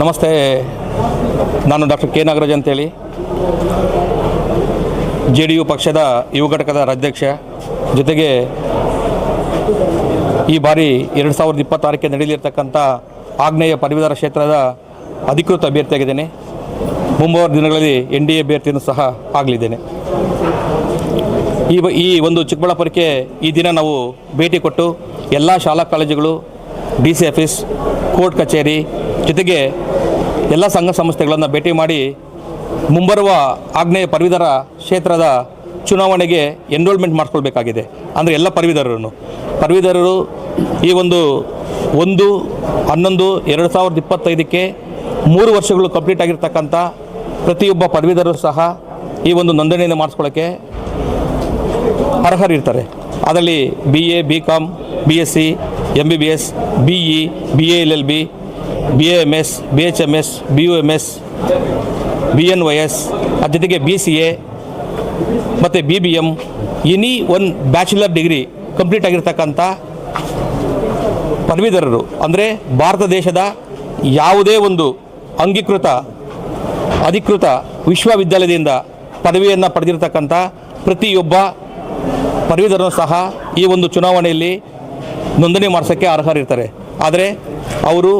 ನಮಸ್ತೆ, ನಾನು doctor K Nagaraj ಅಂತೇಳಿ. ಜೆ ಡಿ ಯು ಪಕ್ಷದ ಯುವ ಘಟಕದ ಅಧ್ಯಕ್ಷ ಜೊತೆಗೆ ಈ ಬಾರಿ ಎರಡು ಸಾವಿರದ ಇಪ್ಪತ್ತಾರಕ್ಕೆ ನಡೆಯಲಿರ್ತಕ್ಕಂಥ ಆಗ್ನೇಯ ಪದವೀಧರ ಕ್ಷೇತ್ರದ ಅಧಿಕೃತ ಅಭ್ಯರ್ಥಿಯಾಗಿದ್ದೇನೆ. ಮುಂಬರುವ ದಿನಗಳಲ್ಲಿ ಎನ್ ಡಿ ಎ ಅಭ್ಯರ್ಥಿಯನ್ನು ಸಹ ಆಗಲಿದ್ದೇನೆ. ಈ ಈ ಒಂದು ಚಿಕ್ಕಬಳ್ಳಾಪುರಕ್ಕೆ ಈ ದಿನ ನಾವು ಭೇಟಿ ಕೊಟ್ಟು ಎಲ್ಲ ಶಾಲಾ ಕಾಲೇಜುಗಳು, ಡಿ ಸಿ ಆಫೀಸ್, ಕೋರ್ಟ್ ಕಚೇರಿ ಜೊತೆಗೆ ಎಲ್ಲ ಸಂಘ ಸಂಸ್ಥೆಗಳನ್ನು ಭೇಟಿ ಮಾಡಿ ಮುಂಬರುವ ಆಗ್ನೇಯ ಪದವೀಧರ ಕ್ಷೇತ್ರದ ಚುನಾವಣೆಗೆ ಎನ್ರೋಲ್ಮೆಂಟ್ ಮಾಡಿಸ್ಕೊಳ್ಬೇಕಾಗಿದೆ. ಅಂದರೆ ಎಲ್ಲ ಪದವೀಧರರನ್ನು ಪದವೀಧರರು ಈ ಒಂದು ಒಂದು, ಹನ್ನೊಂದು, ಎರಡು ಸಾವಿರದ ಇಪ್ಪತ್ತೈದಕ್ಕೆ ಮೂರು ವರ್ಷಗಳು ಕಂಪ್ಲೀಟ್ ಆಗಿರ್ತಕ್ಕಂಥ ಪ್ರತಿಯೊಬ್ಬ ಪದವೀಧರರು ಸಹ ಈ ಒಂದು ನೋಂದಣಿಯನ್ನು ಮಾಡಿಸ್ಕೊಳ್ಳೋಕ್ಕೆ ಅರ್ಹರಿರ್ತಾರೆ. ಅದರಲ್ಲಿ B A B com B S C M B B S B E B A L L B B A M S B H M S B U M S B N Y S ಅದ್ರ ಜೊತೆಗೆ B C A ಮತ್ತು B B M any one bachelor degree complete ಆಗಿರ್ತಕ್ಕಂಥ ಪದವೀಧರರು. ಅಂದರೆ ಭಾರತ ದೇಶದ ಯಾವುದೇ ಒಂದು ಅಂಗೀಕೃತ, ಅಧಿಕೃತ ವಿಶ್ವವಿದ್ಯಾಲಯದಿಂದ ಪದವಿಯನ್ನು ಪಡೆದಿರತಕ್ಕಂಥ ಪ್ರತಿಯೊಬ್ಬ ಪದವೀಧರರು ಸಹ ಈ ಒಂದು ಚುನಾವಣೆಯಲ್ಲಿ ನೋಂದಣಿ ಮಾಡಿಸೋಕ್ಕೆ ಅರ್ಹರಿರ್ತಾರೆ. ಆದರೆ ಅವರು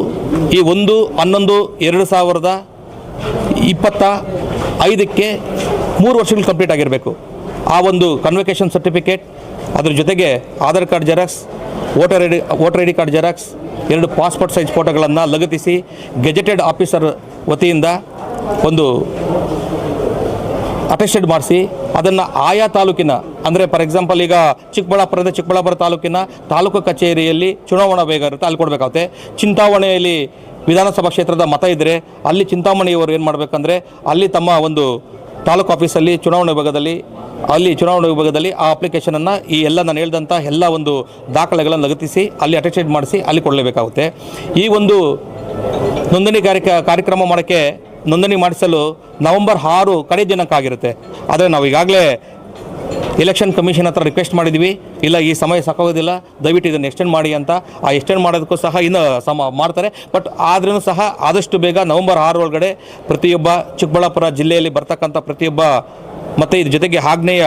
ಈ ಒಂದು, ಹನ್ನೊಂದು, ಎರಡು ಸಾವಿರದ ಇಪ್ಪತ್ತ ಐದಕ್ಕೆ ಮೂರು ವರ್ಷಗಳು ಕಂಪ್ಲೀಟ್ ಆಗಿರಬೇಕು. ಆ ಒಂದು ಕನ್ವೊಕೇಶನ್ ಸರ್ಟಿಫಿಕೇಟ್ ಅದ್ರ ಜೊತೆಗೆ Aadhaar card xerox, voter I D voter I D card xerox, ಎರಡು ಪಾಸ್ಪೋರ್ಟ್ ಸೈಜ್ ಫೋಟೋಗಳನ್ನು ಲಗತ್ತಿಸಿ ಗೆಜೆಟೆಡ್ ಆಫೀಸರ್ ವತಿಯಿಂದ ಒಂದು ಅಟೆಸ್ಟೆಡ್ ಮಾಡಿಸಿ ಅದನ್ನು ಆಯಾ ತಾಲೂಕಿನ, ಅಂದರೆ ಫಾರ್ ಎಕ್ಸಾಂಪಲ್ ಈಗ ಚಿಕ್ಕಬಳ್ಳಾಪುರದ ಚಿಕ್ಕಬಳ್ಳಾಪುರ ತಾಲೂಕಿನ ತಾಲೂಕು ಕಚೇರಿಯಲ್ಲಿ ಚುನಾವಣಾ ಬೇಗ ಇರುತ್ತೆ, ಅಲ್ಲಿ ಕೊಡಬೇಕಾಗುತ್ತೆ. ಚಿಂತಾವಣೆಯಲ್ಲಿ ವಿಧಾನಸಭಾ ಕ್ಷೇತ್ರದ ಮತ ಇದ್ದರೆ ಅಲ್ಲಿ ಚಿಂತಾಮಣಿಯವರು ಏನು ಮಾಡಬೇಕಂದ್ರೆ ಅಲ್ಲಿ ತಮ್ಮ ಒಂದು ತಾಲೂಕು ಆಫೀಸಲ್ಲಿ ಚುನಾವಣಾ ವಿಭಾಗದಲ್ಲಿ, ಅಲ್ಲಿ ಚುನಾವಣಾ ವಿಭಾಗದಲ್ಲಿ ಆ ಅಪ್ಲಿಕೇಶನನ್ನು ಈ ಎಲ್ಲ ನಾನು ಹೇಳಿದಂಥ ಎಲ್ಲ ಒಂದು ದಾಖಲೆಗಳನ್ನು ಲಗತ್ತಿಸಿ, ಅಲ್ಲಿ ಅಟೆಸ್ಟೆಡ್ ಮಾಡಿಸಿ ಅಲ್ಲಿ ಕೊಡಲೇಬೇಕಾಗುತ್ತೆ. ಈ ಒಂದು ನೋಂದಣಿ ಕಾರ್ಯ ಕಾರ್ಯಕ್ರಮ ಮಾಡೋಕ್ಕೆ ನೋಂದಣಿ ಮಾಡಿಸಲು ನವೆಂಬರ್ ಆರು ಕಡೆ ದಿನಕ್ಕಾಗಿರುತ್ತೆ ಆದರೆ ನಾವು ಈಗಾಗಲೇ ಎಲೆಕ್ಷನ್ ಕಮಿಷನ್ ಹತ್ರ ರಿಕ್ವೆಸ್ಟ್ ಮಾಡಿದ್ವಿ. ಇಲ್ಲ, ಈ ಸಮಯ ಸಾಕಾಗೋದಿಲ್ಲ. ದಯವಿಟ್ಟು ಇದನ್ನು ಎಕ್ಸ್ಟೆಂಡ್ ಮಾಡಿ ಅಂತ. ಆ ಎಕ್ಸ್ಟೆಂಡ್ ಮಾಡೋದಕ್ಕೂ ಸಹ ಇನ್ನೂ ಸಮ ಮಾಡ್ತಾರೆ. ಬಟ್ ಆದ್ರೂ ಸಹ ಆದಷ್ಟು ಬೇಗ ನವೆಂಬರ್ ಆರು ಒಳಗಡೆ ಪ್ರತಿಯೊಬ್ಬ ಚಿಕ್ಕಬಳ್ಳಾಪುರ ಜಿಲ್ಲೆಯಲ್ಲಿ ಬರ್ತಕ್ಕಂಥ ಪ್ರತಿಯೊಬ್ಬ ಮತ್ತು ಇದ್ರ ಜೊತೆಗೆ ಆಗ್ನೇಯ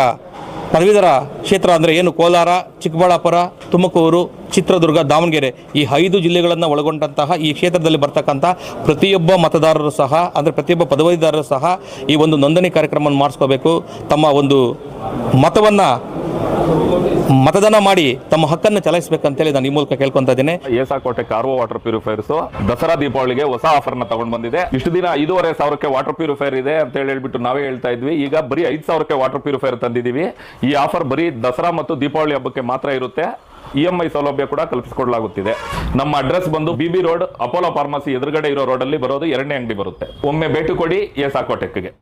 ಪದವೀಧರ ಕ್ಷೇತ್ರ ಅಂದರೆ ಏನು? ಕೋಲಾರ, ಚಿಕ್ಕಬಳ್ಳಾಪುರ, ತುಮಕೂರು, ಚಿತ್ರದುರ್ಗ, ದಾವಣಗೆರೆ. ಈ ಐದು ಜಿಲ್ಲೆಗಳನ್ನು ಒಳಗೊಂಡಂತಹ ಈ ಕ್ಷೇತ್ರದಲ್ಲಿ ಬರ್ತಕ್ಕಂಥ ಪ್ರತಿಯೊಬ್ಬ ಮತದಾರರು ಸಹ, ಅಂದರೆ ಪ್ರತಿಯೊಬ್ಬ ಪದವೀಧರರು ಸಹ ಈ ಒಂದು ನೋಂದಣಿ ಕಾರ್ಯಕ್ರಮವನ್ನು ಮಾಡಿಸ್ಕೋಬೇಕು. ತಮ್ಮ ಒಂದು ಮತವನ್ನು ಮತದಾನ ಮಾಡಿ ತಮ್ಮ ಹಕ್ಕನ್ನು ಚಲಾಯಿಸಬೇಕಂತೇಳಿ ನಾನು ಈ ಮೂಲಕ ಕೇಳ್ಕೊಂತ ಇದ್ದೀನಿ. ಏಸಾಕೋಟೆ ಕಾರ್ವೋ ವಾಟರ್ ಪ್ಯೂರಿಫೈರ್ಸ್ ದಸರಾ ದೀಪಾವಳಿಗೆ ಹೊಸ ಆಫರ್ನ ತಗೊಂಡ್ ಬಂದಿದೆ. ಇಷ್ಟು ದಿನ ಐದೂವರೆ ಸಾವಿರಕ್ಕೆ ವಾಟರ್ ಪ್ಯೂರಿಫೈರ್ ಇದೆ ಅಂತ ಹೇಳಿ ಹೇಳ್ಬಿಟ್ಟು ನಾವೇ ಹೇಳ್ತಾ ಇದ್ವಿ. ಈಗ ಬರೀ ಐದು ಸಾವಿರಕ್ಕೆ ವಾಟರ್ ಪ್ಯೂರಿಫೈರ್ ತಂದಿದೀವಿ ಈ ಆಫರ್ ಬರೀ ದಸರಾ ಮತ್ತು ದೀಪಾವಳಿ ಹಬ್ಬಕ್ಕೆ ಮಾತ್ರ ಇರುತ್ತೆ. ಇ ಎಂ ಐ ಸೌಲಭ್ಯ ಕೂಡ ಕಲ್ಪಿಸಿಕೊಡಲಾಗುತ್ತಿದೆ. ನಮ್ಮ ಅಡ್ರೆಸ್ ಬಂದು B B road Apollo pharmacy ಎದುರುಗಡೆ ಇರೋ ರೋಡ್ ಅಲ್ಲಿ ಬರೋದು ಎರಡನೇ ಅಂಗಡಿ ಬರುತ್ತೆ. ಒಮ್ಮೆ ಭೇಟಿ ಕೊಡಿ ಏಸಾಕೋಟೆಕ್ಗೆ